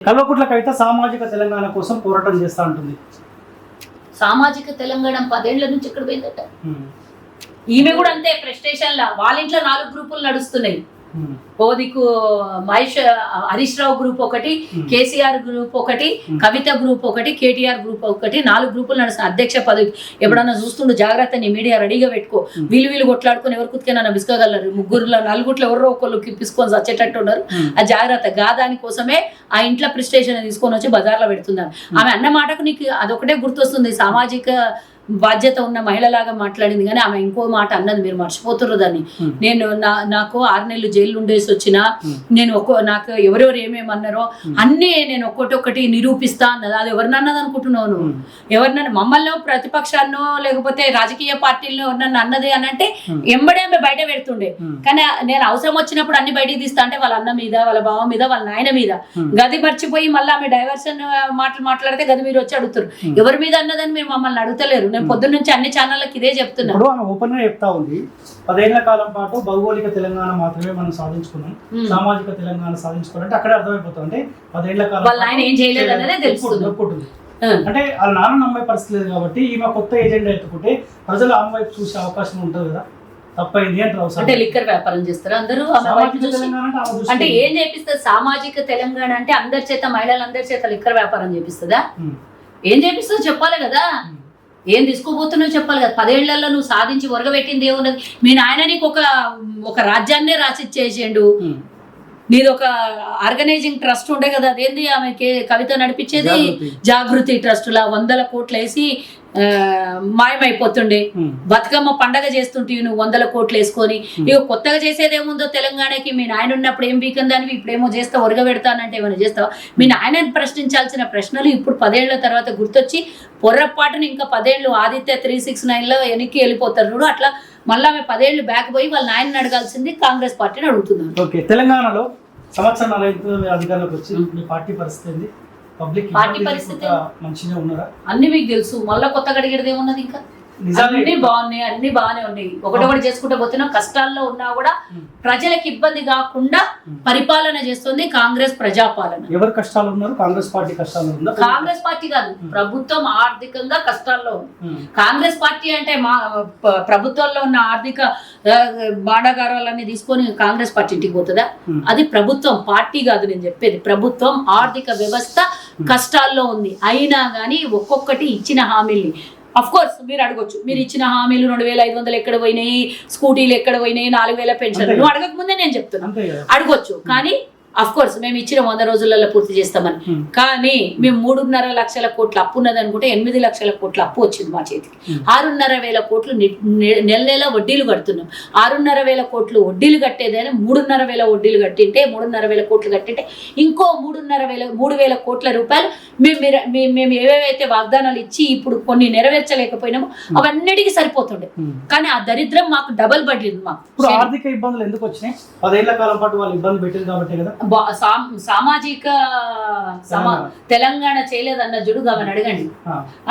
కల్వకుట్ల కవిత సామాజిక తెలంగాణ కోసం పోరాటం చేస్తా ఉంటుంది సామాజిక తెలంగాణ పదేళ్ళ నుంచి ఇక్కడ పోయిందట? ఈమె కూడా అంతే ప్రెస్టేషన్ లా. వాళ్ళ ఇంట్లో నాలుగు గ్రూపులు నడుస్తున్నాయి. ఓ దిక్కు మహేష్ హరీష్ రావు గ్రూప్ ఒకటి Hmm. కేసీఆర్ గ్రూప్ ఒకటి Hmm. కవిత గ్రూప్ ఒకటి కేటీఆర్ గ్రూప్ ఒకటి నాలుగు గ్రూపులు నడుస్తున్న అధ్యక్ష పదవి ఎప్పుడన్నా చూస్తుండు జాగ్రత్త నీ మీడియా రెడీగా పెట్టుకో. Hmm. వీళ్ళు వీళ్ళు కొట్లాడుకుని ఎవరు కుతికైనా బిసుకోగలరు ముగ్గురులో నలుగురిలో ఎవరో ఒకళ్ళు పిసుకొని చచ్చేటట్టు ఉన్నారు. ఆ జాగ్రత్త గా దానికోసమే ఆ ఇంట్లో ప్రిస్టేషన్ తీసుకొని వచ్చి బజార్లో పెడుతున్నారు ఆమె అన్న మాటకు నీకు అదొకటే గుర్తొస్తుంది. సామాజిక బాధ్యత ఉన్న మహిళలాగా మాట్లాడింది కానీ ఆమె ఇంకో మాట అన్నది మీరు మర్చిపోతుర్రు దాన్ని ఉమ్, నేను నా నాకు ఆరు నెలలు జైలు ఉండేసి వచ్చినా Hmm. నేను ఒక్కో నాకు ఎవరెవరు ఏమేమి అన్నారో Hmm. అన్నీ నేను ఒక్కొక్కటి ఒకటి నిరూపిస్తా అన్నది అది ఎవరినన్నది అనుకుంటున్నావు నువ్వు ఎవరినన్నా మమ్మల్ని ప్రతిపక్షాన్నో లేకపోతే రాజకీయ పార్టీలను ఎవరినన్నా అన్నది అని అంటే Hmm. ఎంబడే ఆమె బయట పెడుతుండే కానీ నేను అవసరం వచ్చినప్పుడు అన్ని బయటికి తీస్తా అంటే వాళ్ళ అన్న మీద వాళ్ళ బావ మీద వాళ్ళ నాయన మీద Hmm. గది మర్చిపోయి మళ్ళీ ఆమె డైవర్షన్ మాటలు మాట్లాడితే గది మీరు వచ్చి అడుగుతారు Hmm. ఎవరి మీద అన్నదని మీరు మమ్మల్ని అడుగుతలేరు నేను పొద్దున్న నుంచి అన్ని ఛానళ్ళకి ఇదే చెప్తున్నా. ఇప్పుడు ఆమె ఓపెన్గా చెప్తా ఉంది. పదేళ్ళ కాలం పాటు భౌగోళిక తెలంగాణ మాత్రమే మనం సాధించుకున్నాం. సామాజిక తెలంగాణ సాధించుకోవాలంటే అక్కడే అర్థమైపోతుంది. అంటే పదేళ్ళ కాలం వాళ్ళ ఆయన ఏం చేయలేదు. ఒప్పుకుంటుంది. ఆ. అంటే వాళ్ళ నాన్న నమ్మే పరిస్థితి లేదు కాబట్టి ఈమె కొత్త ఏజెండా ఎత్తుకుంటే ప్రజలు ఆమె వైపు చూసే అవకాశం ఉంటుంది కదా. తప్పైంది అంటారు అంటే లిక్కర్ వ్యాపారం చేస్తారు. అందరూ అంటే. ఏం చేపిస్తుంది? సామాజిక తెలంగాణ అంటే అందరి చేత మహిళలందరి చేత లిక్కర్ వ్యాపారం చేపిస్తుందా? ఏం చేపిస్తుందో చెప్పాలి కదా. ఏం తీసుకోబోతున్నావు చెప్పాలి కదా. పదేళ్ళలో నువ్వు సాధించి ఒరగబెట్టింది ఏమున్నది? మీ నాయన నీకు ఒక ఒక రాజ్యాన్నే రాసిచ్చేసిండు. నీది ఒక ఆర్గనైజింగ్ ట్రస్ట్ ఉండే కదా అదేంది ఆమెకి కవిత నడిపించేది? జాగృతి. ట్రస్ట్ లా వందల కోట్లు వేసి మాయమైపోతుండే. బతుకమ్మ పండగ చేస్తుంటే నువ్వు వందల కోట్లు వేసుకొని ఇక కొత్తగా చేసేది ఏముందో తెలంగాణకి మీ నాయన ఉన్నప్పుడు ఏం బీకం దానివి ఇప్పుడు ఏమో చేస్తా ఒరగ పెడతానంటే ఏమైనా చేస్తావా? మీ నాయనని ప్రశ్నించాల్సిన ప్రశ్నలు ఇప్పుడు పదేళ్ళ తర్వాత గుర్తొచ్చి పొర్రపాటున ఇంకా పదేళ్ళు ఆదిత్య త్రీ సిక్స్ నైన్లో వెనక్కి వెళ్ళిపోతారు చూడు అట్లా మళ్ళీ ఆమె పదేళ్ళు బ్యాక్ పోయి వాళ్ళ నాయనని అడగాల్సింది కాంగ్రెస్ పార్టీని అడుగుతున్నారు. ఓకే తెలంగాణలో సంవత్సరం అవుతుంది మీరు అధికారంలోకి వచ్చి మీ పార్టీ పరిస్థితి పబ్లిక్ పార్టీ పరిస్థితి మంచిగా ఉన్నారా అన్ని మీకు తెలుసు. మళ్ళీ కొత్తగా అడిగేది ఏమున్నది ఇంకా? అన్ని బాగున్నాయి అన్ని బాగానే ఉన్నాయి. ఒకటొకటి చేసుకుంటూ పోతున్నా కష్టాల్లో ఉన్నా కూడా. ప్రజలకు ఇబ్బంది కాకుండా. పరిపాలన చేస్తుంది కాంగ్రెస్ ప్రజాపాలన. ఎవరు కష్టాలు ఉన్నారు? కాంగ్రెస్ పార్టీ కష్టాలు ఉందా? కాంగ్రెస్ పార్టీ కాదు. ప్రభుత్వం ఆర్థికంగా కష్టాల్లో ఉంది. కాంగ్రెస్ పార్టీ అంటే మా ప్రభుత్వంలో ఉన్న ఆర్థిక బాండాగారాలన్నీ తీసుకొని కాంగ్రెస్ పార్టీ ఇంటికి పోతుందా. అది ప్రభుత్వం పార్టీ కాదు నేను చెప్పేది. ప్రభుత్వం ఆర్థిక వ్యవస్థ కష్టాల్లో ఉంది. అయినా కానీ ఒక్కొక్కటి ఇచ్చిన హామీల్ని అఫ్ కోర్స్ మీరు అడగొచ్చు. మీరు ఇచ్చిన హామీలు రెండు వేల ఐదు వందలు ఎక్కడ పోయినాయి? స్కూటీలు ఎక్కడ పోయినాయి? నాలుగు వేల పెన్షన్ అంతే. నువ్వు అడగక ముందే నేను చెప్తున్నా. అంతే కదా. అడగొచ్చు. కానీ అఫ్ కోర్స్ మేము ఇచ్చిన వంద రోజులలో పూర్తి చేస్తామని. ఉమ్, కానీ మేము మూడున్నర లక్షల కోట్ల అప్పు ఉన్నది అనుకుంటే ఎనిమిది లక్షల కోట్ల అప్పు వచ్చింది మా చేతికి. Hmm. ఆరున్నర వేల కోట్లు నెల నెల వడ్డీలు కడుతున్నాం. ఆరున్నర వేల కోట్లు వడ్డీలు కట్టేదైనా మూడున్నర వేల వడ్డీలు కట్టింటే మూడున్నర వేల కోట్లు కట్టింటే ఇంకో మూడున్నర వేల మూడు వేల కోట్ల రూపాయలు మేము మేము ఏవేవైతే వాగ్దానాలు ఇచ్చి ఇప్పుడు కొన్ని నెరవేర్చలేకపోయినామో అవన్నిటికీ సరిపోతుండే. కానీ ఆ దరిద్రం మాకు డబల్ పడింది మాకు. ఆర్థిక ఇబ్బందులు ఎందుకు వచ్చినాయి? పదేళ్ళ కాలం పాటు వాళ్ళు ఇబ్బంది పెట్టింది కాబట్టి కదా. సామాజిక సమా తెలంగాణ. చేయలేదన్న జుడు ఆమెను అడగండి.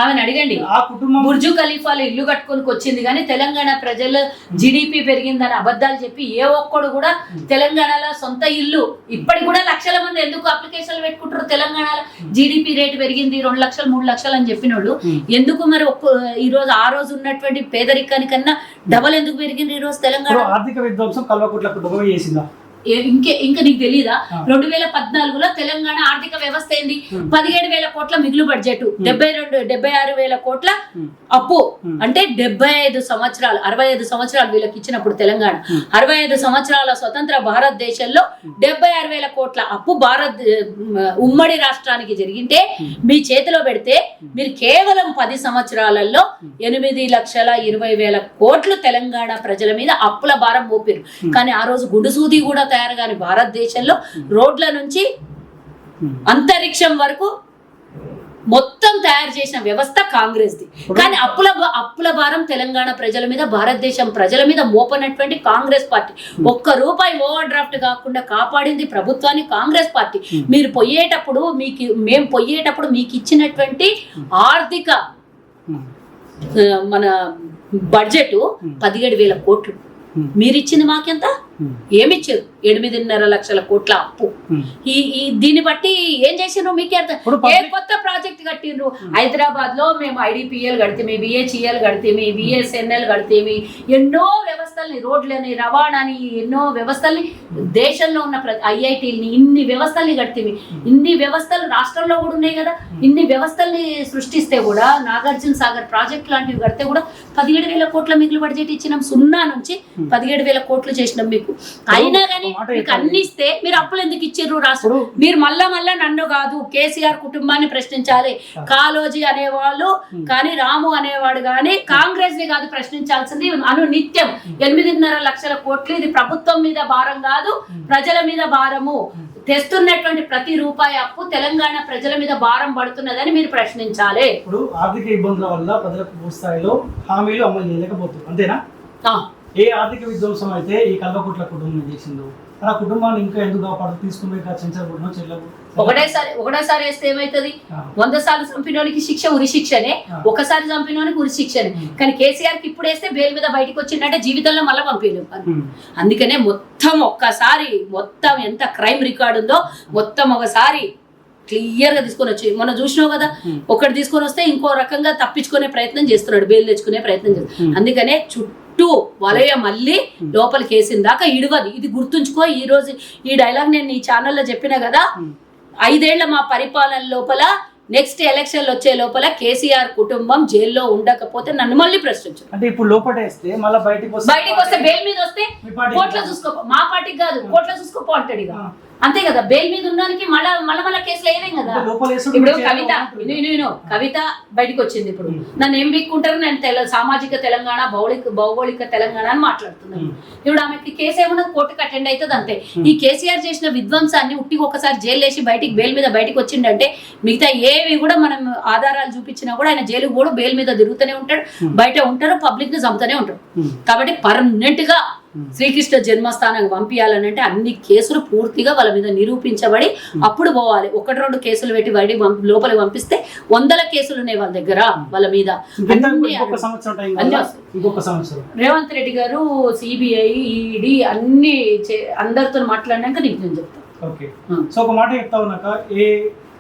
ఆమెను అడగండి. ఆ కుటుంబం బుర్జు ఖలీఫాలు ఇల్లు కట్టుకొని వచ్చింది కానీ తెలంగాణ ప్రజలు జీడిపి పెరిగిందని అబద్ధాలు చెప్పి ఏ ఒక్కడు కూడా తెలంగాణలో సొంత ఇల్లు ఇప్పటికి కూడా లక్షల మంది ఎందుకు అప్లికేషన్లు పెట్టుకుంటారు తెలంగాణలో? జీడిపి రేటు పెరిగింది రెండు లక్షలు మూడు లక్షలు అని చెప్పిన వాళ్ళు. ఎందుకు మరి ఒక్క ఈ రోజు ఆ రోజు ఉన్నటువంటి పేదరికానికన్నా డబల్ ఎందుకు పెరిగింది ఈ రోజు తెలంగాణ? ఆర్థిక విధ్వంసం కల్వకుట్ల కుటుంబమే చేసిందా? ఇంకే ఇంకా నీకు తెలీదా ఆ. రెండు వేల పద్నాలుగులో తెలంగాణ ఆర్థిక వ్యవస్థ ఏంది. పదిహేడు వేల కోట్ల మిగులు బడ్జెట్ డెబ్బై రెండు డెబ్బై ఆరు వేల కోట్ల. అప్పు. అంటే డెబ్బై ఐదు సంవత్సరాలు అరవై ఐదు సంవత్సరాలు వీళ్ళకి ఇచ్చినప్పుడు తెలంగాణ. అరవై ఐదు సంవత్సరాల స్వతంత్ర భారతదేశంలో డెబ్బై ఆరు వేల కోట్ల అప్పు భారత్ ఉమ్, ఉమ్మడి రాష్ట్రానికి జరిగింటే. మీ చేతిలో పెడితే మీరు కేవలం పది సంవత్సరాలలో ఎనిమిది లక్షల ఇరవై వేల కోట్లు తెలంగాణ ప్రజల మీద అప్పుల భారం మోపారు. కానీ ఆ రోజు గుండుసూది కూడా తయారు కాని భారతదేశంలో రోడ్ల నుంచి ఉమ్. అంతరిక్షం వరకు మొత్తం తయారు చేసిన వ్యవస్థ కాంగ్రెస్ది. కానీ అప్పుల అప్పుల భారం తెలంగాణ ప్రజల మీద భారతదేశం ప్రజల మీద మోపనటువంటి కాంగ్రెస్ పార్టీ. ఒక్క రూపాయి ఓవర్ డ్రాఫ్ట్ కాకుండా కాపాడింది ప్రభుత్వాన్ని కాంగ్రెస్ పార్టీ. మీరు పోయేటప్పుడు మీకు మేము పోయేటప్పుడు మీకు ఇచ్చినటువంటి ఆర్థిక మన బడ్జెట్ పదిహేడు వేల కోట్లు. ఉమ్. మీరు ఇచ్చింది మాకెంత? ఏమిచ్చారు ఎనిమిదిన్నర లక్షల కోట్ల అప్పు. ఈ ఈ దీన్ని బట్టి ఏం చేసిండ్రు మీకే అర్థం? ఏ కొత్త ప్రాజెక్ట్ కట్టిండ్రు? హైదరాబాద్లో మేము ఐడిపిఎల్ కడితేమి బిహెచ్ఈఎల్ కడితేమి బిఎస్ఎన్ఎల్ కడితేమి. ఎన్నో వ్యవస్థల్ని రోడ్లని రవాణాని ఎన్నో వ్యవస్థల్ని దేశంలో ఉన్న ఐఐటీని ఇన్ని వ్యవస్థల్ని కడితేమి. ఇన్ని వ్యవస్థలు రాష్ట్రంలో కూడా ఉన్నాయి కదా. ఇన్ని వ్యవస్థల్ని సృష్టిస్తే కూడా నాగార్జున సాగర్ ప్రాజెక్ట్ లాంటివి కడితే కూడా పదిహేడు వేల కోట్ల మిగులు బడ్జెట్ ఇచ్చినాం సున్నా నుంచి పదిహేడు వేల కోట్లు చేసినాం మీకు. అయినా కానీ మీకు. అన్ని ఇస్తే మీరు అప్పులు ఎందుకు ఇచ్చిర్రు రాష్ట్రం? మీరు మళ్ళా మళ్ళా నన్ను కాదు కేసీఆర్ కుటుంబాన్ని ప్రశ్నించాలి. కాలోజీ అనేవాళ్ళు కానీ రాము అనేవాడు కానీ కాంగ్రెస్ని కాదు ప్రశ్నించాల్సింది అను నిత్యం. ఎనిమిదిన్నర లక్షల కోట్లు ఇది ప్రభుత్వం మీద భారం కాదు ప్రజల మీద భారము. తెస్తున్నటువంటి ప్రతి రూపాయి అప్పు తెలంగాణ ప్రజల మీద భారం పడుతున్నదని మీరు ప్రశ్నించాలి. ఇప్పుడు ఆర్థిక ఇబ్బందుల వల్ల ప్రజలకు స్థాయిలో హామీలు అమలు చేయలేకపోతుంది అంతేనా? ఏ ఆర్థిక విధ్వంసం అయితే ఈ కల్వకుట్ల కుటుంబం చేసిందో? ఆ కుటుంబాన్ని ఇంకా ఎందుకు కాపాడు? తీసుకుని చంచకూడదు చెల్లవు ఒకటేసారి ఒకటేసారి వేస్తే ఏమైతుంది? వంద సార్లు చంపినోనికి శిక్ష ఉరి శిక్షనే. ఒకసారి చంపినోనికి ఉరి శిక్షనే. కానీ కేసీఆర్కి ఇప్పుడు వేస్తే బెయిల్ మీద బయటకు వచ్చిందంటే జీవితంలో మళ్ళీ పంపించలేం ఉమ్, అందుకనే మొత్తం ఒక్కసారి మొత్తం ఎంత క్రైమ్ రికార్డు ఉందో మొత్తం ఒకసారి క్లియర్గా తీసుకొని వచ్చి మొన్న చూసినావు కదా. ఒకటి తీసుకొని వస్తే ఇంకో రకంగా తప్పించుకునే ప్రయత్నం చేస్తున్నాడు బెయిల్ తెచ్చుకునే ప్రయత్నం చేస్తున్నాడు. అందుకనే చుట్టూ వలయ మళ్ళీ లోపలికి వేసిన దాకా ఇడవదు. ఇది గుర్తుంచుకో ఈ రోజు ఈ డైలాగ్ నేను నీ ఛానల్లో చెప్పిన కదా ఉమ్. ఐదేళ్ళ మా పరిపాలన లోపల నెక్స్ట్ ఎలక్షన్లు వచ్చే లోపల కేసీఆర్ కుటుంబం జైల్లో ఉండకపోతే నన్ను మళ్ళీ ప్రశ్నించు. అంటే ఇప్పుడు లోపటేస్తే మళ్ళీ బయటికి వస్తే బయటికి వస్తే బెయిల్ మీద వస్తే కోట్ల చూసుకో మా పార్టీకి కాదు కోట్ల చూసుకోపో అంటాడు ఇక. అంతే కదా బెయిల్ మీద ఉన్నానికి మళ్ళా మళ్ళా మళ్ళా కేసులు వేయలేం కదా ఇప్పుడు కవిత నేను కవిత బయటికి వచ్చింది ఇప్పుడు. నన్ను ఏం బిక్కుంటారు నేను తెల సామాజిక తెలంగాణ భౌగోళిక భౌగోళిక తెలంగాణ అని మాట్లాడుతున్నాను. ఇప్పుడు ఆమెకి కేసు ఏమన్నా కోర్టుకి అటెండ్ అవుతుంది అంతే ఈ కేసీఆర్ చేసిన విధ్వంసాన్ని ఉట్టికి ఒకసారి జైలు వేసి బయటికి బెయిల్ మీద బయటికి వచ్చిండంటే మిగతా ఏవి కూడా మనం ఆధారాలు చూపించినా కూడా ఆయన జైలు కూడా బెయిల్ మీద తిరుగుతూనే ఉంటాడు బయట ఉంటారు పబ్లిక్ని చంపుతూనే ఉమ్. కాబట్టి పర్మనెంట్గా. శ్రీకృష్ణ జన్మస్థానం పంపించాలనంటే అన్ని కేసులు పూర్తిగా వాళ్ళ మీద నిరూపించబడి అప్పుడు పోవాలి. ఒకటి రెండు కేసులు పెట్టి వాడి లోపలికి పంపిస్తే వందల కేసులు ఉన్నాయి వాళ్ళ దగ్గర వాళ్ళ మీద. అన్ని అన్ని రేవంత్ రెడ్డి గారు సిబిఐ ఈడీ అన్ని చే- అందరితో మాట్లాడినాక నీకు నేను చెప్తాను ఓకే. సో ఒక మాట చెప్తా ఉన్నాక ఏ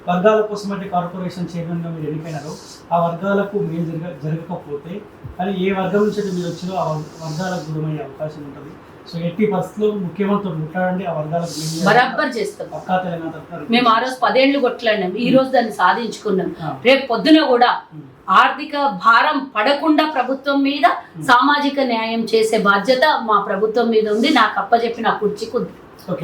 వర్గాల కోసం అంటే కార్పొరేషన్ చైర్మన్గా మీరు ఎన్నికైనారో ఆ వర్గాలకు మేలు జరగ జరగకపోతే కానీ ఏ వర్గం నుంచి అయితే మీరు వచ్చినో ఆ వర్గ- వర్గాలకు దూరమయ్యే అవకాశం ఉంటుంది. సో ఎట్టి పరిస్థితుల్లో ముఖ్యమంత్రితో ముట్లాడండి ఆ వర్గాలకు. బరాబర్ చేస్తాం. పక్కా తెలంగాణ మేము ఆ రోజు పదేళ్ళు కొట్లాడినాం. ఈ రోజు దాన్ని సాధించుకున్నాం. రేపు పొద్దున కూడా. ఆర్థిక భారం పడకుండా ప్రభుత్వం మీద సామాజిక న్యాయం చేసే బాధ్యత మా ప్రభుత్వం మీద ఉంది. నాకు అప్పచెప్పిన కుర్చీకి ఉంది.